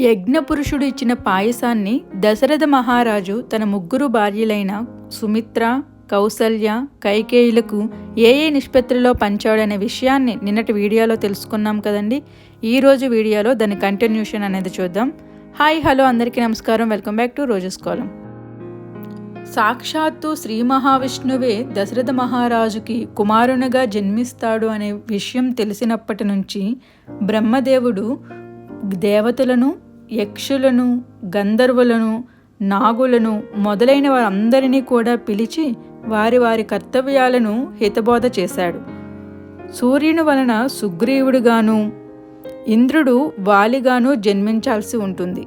యజ్ఞపురుషుడు ఇచ్చిన పాయసాన్ని దశరథ మహారాజు తన ముగ్గురు భార్యలైన సుమిత్ర కౌసల్య కైకేయులకు ఏ ఏ నిష్పత్తిలో పంచాడనే విషయాన్ని నిన్నటి వీడియోలో తెలుసుకున్నాం కదండి. ఈరోజు వీడియోలో దాని కంటిన్యూషన్ అనేది చూద్దాం. హాయ్ హలో అందరికీ నమస్కారం. వెల్కమ్ బ్యాక్ టు రోజెస్ కాలం. సాక్షాత్తు శ్రీ మహావిష్ణువే దశరథ మహారాజుకి కుమారునిగా జన్మిస్తాడు అనే విషయం తెలిసినప్పటి నుంచి బ్రహ్మదేవుడు దేవతలను యక్షులను గంధర్వులను నాగులను మొదలైన వారందరినీ కూడా పిలిచి వారి వారి కర్తవ్యాలను హితబోధ చేశాడు. సూర్యుని వలన సుగ్రీవుడుగాను ఇంద్రుడు వాలిగాను జన్మించాల్సి ఉంటుంది.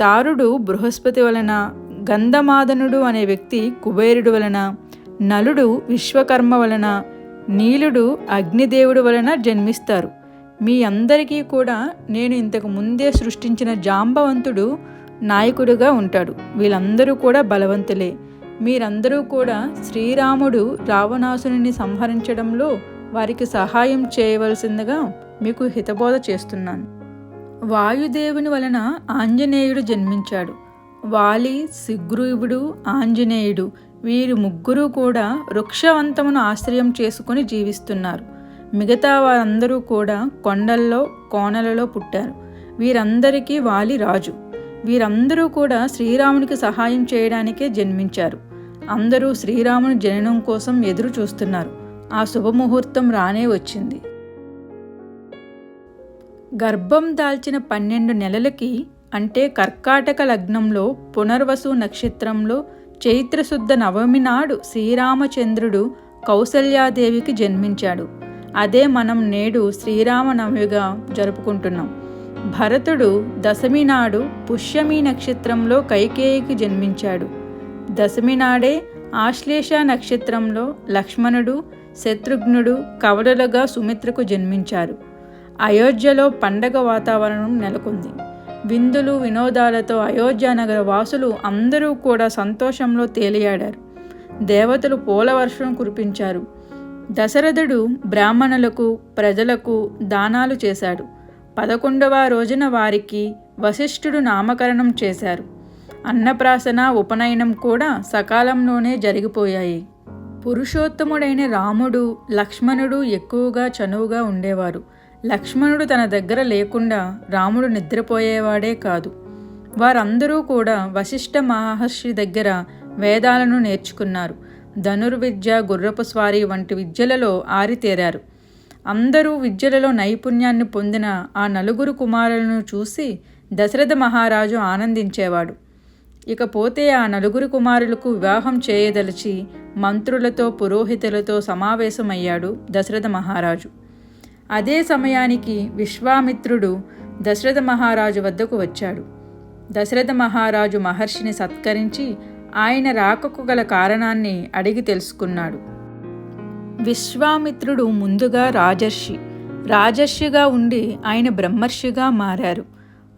తారుడు బృహస్పతి వలన గంధమాదనుడు అనే వ్యక్తి కుబేరుడు వలన నలుడు విశ్వకర్మ వలన నీలుడు అగ్నిదేవుడు వలన జన్మిస్తారు. మీ అందరికీ కూడా నేను ఇంతకు ముందే సృష్టించిన జాంబవంతుడు నాయకుడిగా ఉంటాడు. వీళ్ళందరూ కూడా బలవంతులే. మీరందరూ కూడా శ్రీరాముడు రావణాసుని సంహరించడంలో వారికి సహాయం చేయవలసిందిగా మీకు హితబోధ చేస్తున్నాను. వాయుదేవుని వలన ఆంజనేయుడు జన్మించాడు. వాలి సిగ్రీవుడు ఆంజనేయుడు వీరు ముగ్గురు కూడా వృక్షవంతమును ఆశ్రయం చేసుకుని జీవిస్తున్నారు. మిగతా వారందరూ కూడా కొండల్లో కోనలలో పుట్టారు. వీరందరికీ వాలి రాజు. వీరందరూ కూడా శ్రీరామునికి సహాయం చేయడానికే జన్మించారు. అందరూ శ్రీరాముని జననం కోసం ఎదురు చూస్తున్నారు. ఆ శుభముహూర్తం రానే వచ్చింది. గర్భం దాల్చిన పన్నెండు నెలలకి అంటే కర్కాటక లగ్నంలో పునర్వసు నక్షత్రంలో చైత్రశుద్ధ నవమి నాడు శ్రీరామచంద్రుడు కౌసల్యాదేవికి జన్మించాడు. అదే మనం నేడు శ్రీరామనవమిగా జరుపుకుంటున్నాం. భరతుడు దశమి నాడు పుష్యమి నక్షత్రంలో కైకేయికి జన్మించాడు. దశమి నాడే ఆశ్లేష నక్షత్రంలో లక్ష్మణుడు శత్రుఘ్నుడు కవడలుగా సుమిత్రకు జన్మించారు. అయోధ్యలో పండగ వాతావరణం నెలకొంది. విందులు వినోదాలతో అయోధ్యానగర వాసులు అందరూ కూడా సంతోషంలో తేలియాడారు. దేవతలు పూలవర్షం కురిపించారు. దశరథుడు బ్రాహ్మణులకు ప్రజలకు దానాలు చేశాడు. పదకొండవ రోజున వారికి వశిష్ఠుడు నామకరణం చేశారు. అన్నప్రాసన ఉపనయనం కూడా సకాలంలోనే జరిగిపోయాయి. పురుషోత్తముడైన రాముడు లక్ష్మణుడు ఎక్కువగా చనువుగా ఉండేవారు. లక్ష్మణుడు తన దగ్గర లేకుండా రాముడు నిద్రపోయేవాడే కాదు. వారందరూ కూడా వశిష్ఠ మహర్షి దగ్గర వేదాలను నేర్చుకున్నారు. ధనుర్విద్య గుర్రపు స్వారీ వంటి విద్యలలో ఆరితేరారు. అందరూ విద్యలలో నైపుణ్యాన్ని పొందిన ఆ నలుగురు కుమారులను చూసి దశరథ మహారాజు ఆనందించేవాడు. ఇకపోతే ఆ నలుగురు కుమారులకు వివాహం చేయదలిచి మంత్రులతో పురోహితులతో సమావేశమయ్యాడు దశరథ మహారాజు. అదే సమయానికి విశ్వామిత్రుడు దశరథ మహారాజు వద్దకు వచ్చాడు. దశరథ మహారాజు మహర్షిని సత్కరించి ఆయన రాకకు గల కారణాన్ని అడిగి తెలుసుకున్నాడు. విశ్వామిత్రుడు ముందుగా రాజర్షి రాజర్షిగా ఉండి ఆయన బ్రహ్మర్షిగా మారారు.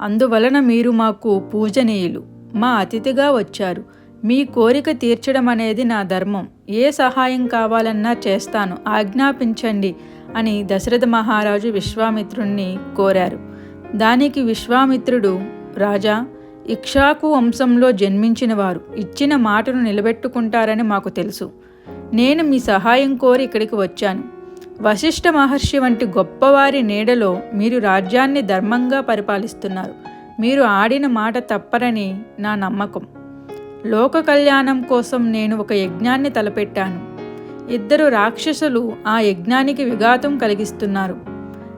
అందువలన మీరు మాకు పూజనీయులు మా అతిథిగా వచ్చారు. మీ కోరిక తీర్చడం అనేది నా ధర్మం. ఏ సహాయం కావాలన్నా చేస్తాను. ఆజ్ఞాపించండి అని దశరథ మహారాజు విశ్వామిత్రుణ్ణి కోరారు. దానికి విశ్వామిత్రుడు రాజా ఇక్షాకు వంశంలో జన్మించిన వారు ఇచ్చిన మాటను నిలబెట్టుకుంటారని మాకు తెలుసు. నేను మీ సహాయం కోరి ఇక్కడికి వచ్చాను. వశిష్ఠ మహర్షి వంటి గొప్పవారి నీడలో మీరు రాజ్యాన్ని ధర్మంగా పరిపాలిస్తున్నారు. మీరు ఆడిన మాట తప్పరని నా నమ్మకం. లోక కళ్యాణం కోసం నేను ఒక యజ్ఞాన్ని తలపెట్టాను. ఇద్దరు రాక్షసులు ఆ యజ్ఞానికి విఘాతం కలిగిస్తున్నారు.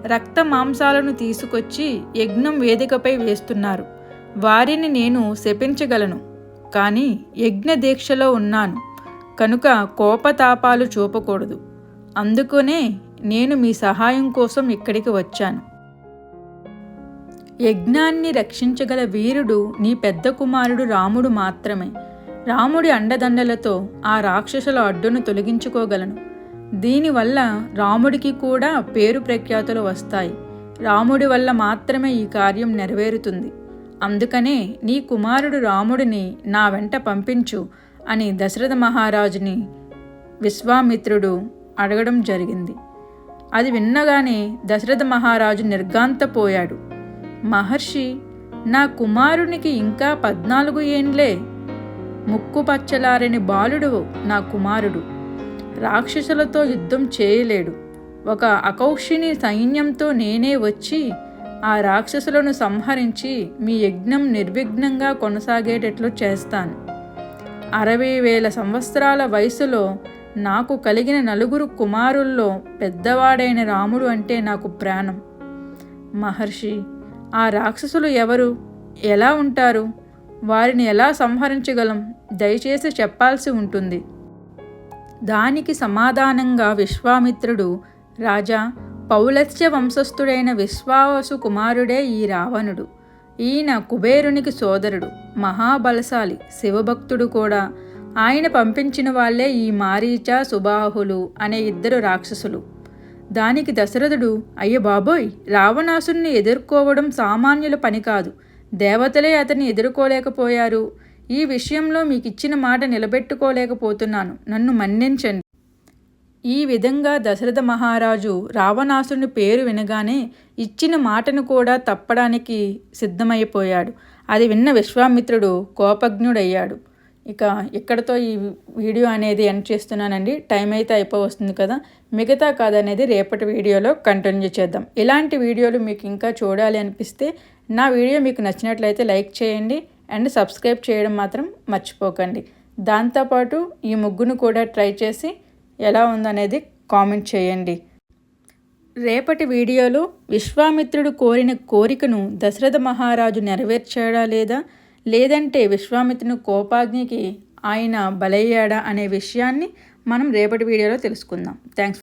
రక్త మాంసాలను తీసుకొచ్చి యజ్ఞం వేదికపై వేస్తున్నారు. వారిని నేను శపించగలను కానీ యజ్ఞ దీక్షలో ఉన్నాను. కనుక కోపతాపాలు చూపకూడదు. అందుకనే నేను మీ సహాయం కోసం ఇక్కడికి వచ్చాను. యజ్ఞాన్ని రక్షించగల వీరుడు నీ పెద్ద కుమారుడు రాముడు మాత్రమే. రాముడి అండదండలతో ఆ రాక్షసుల అడ్డును తొలగించుకోగలను. దీనివల్ల రాముడికి కూడా పేరు ప్రఖ్యాతులు వస్తాయి. రాముడి వల్ల మాత్రమే ఈ కార్యం నెరవేరుతుంది. అందుకనే నీ కుమారుడు రాముడిని నా వెంట పంపించు అని దశరథ మహారాజుని విశ్వామిత్రుడు అడగడం జరిగింది. అది విన్నగానే దశరథ మహారాజు నిర్గాంతపోయాడు మహర్షి నా కుమారునికి ఇంకా పద్నాలుగు ఏండ్లే. ముక్కుపచ్చలారని బాలుడు నా కుమారుడు. రాక్షసులతో యుద్ధం చేయలేడు. ఒక అకౌషిని సైన్యంతో నేనే వచ్చి ఆ రాక్షసులను సంహరించి మీ యజ్ఞం నిర్విఘ్నంగా కొనసాగేటట్లు చేస్తాను. అరవై వేల సంవత్సరాల వయసులో నాకు కలిగిన నలుగురు కుమారుల్లో పెద్దవాడైన రాముడు అంటే నాకు ప్రాణం. మహర్షి ఆ రాక్షసులు ఎవరు? ఎలా ఉంటారు? వారిని ఎలా సంహరించగలం? దయచేసి చెప్పాల్సి ఉంటుంది. దానికి సమాధానంగా విశ్వామిత్రుడు రాజా పౌలస్య వంశస్థుడైన విశ్వావసు కుమారుడే ఈ రావణుడు. ఈయన కుబేరునికి సోదరుడు మహాబలశాలి శివభక్తుడు కూడా. ఆయన పంపించిన వాళ్ళే ఈ మారీచ సుబాహులు అనే ఇద్దరు రాక్షసులు. దానికి దశరథుడు అయ్య బాబోయ్ రావణాసుని ఎదుర్కోవడం సామాన్యుల పని కాదు. దేవతలే అతన్ని ఎదుర్కోలేకపోయారు. ఈ విషయంలో మీకు ఇచ్చిన మాట నిలబెట్టుకోలేకపోతున్నాను. నన్ను మన్నించండి. ఈ విధంగా దశరథ మహారాజు రావణాసుని పేరు వినగానే ఇచ్చిన మాటను కూడా తప్పడానికి సిద్ధమైపోయాడు. అది విన్న విశ్వామిత్రుడు కోపజ్ఞుడయ్యాడు. ఇక ఇక్కడతో ఈ వీడియో అనేది ఎండ్ చేస్తున్నానండి. టైం అయితే అయిపోవస్తుంది కదా. మిగతా కథ అనేది రేపటి వీడియోలో కంటిన్యూ చేద్దాం. ఇలాంటి వీడియోలు మీకు ఇంకా చూడాలి అనిపిస్తే నా వీడియో మీకు నచ్చినట్లయితే లైక్ చేయండి అండ్ సబ్స్క్రైబ్ చేయడం మాత్రం మర్చిపోకండి. దాంతోపాటు ఈ ముగ్గును కూడా ట్రై చేసి ఎలా ఉందనేది కామెంట్ చేయండి. రేపటి వీడియోలో విశ్వామిత్రుడు కోరిన కోరికను దశరథ మహారాజు నెరవేర్చాడా లేదా? లేదంటే విశ్వామిత్రుని కోపాగ్నికి ఆయన బలయ్యాడా అనే విషయాన్ని మనం రేపటి వీడియోలో తెలుసుకుందాం. థ్యాంక్స్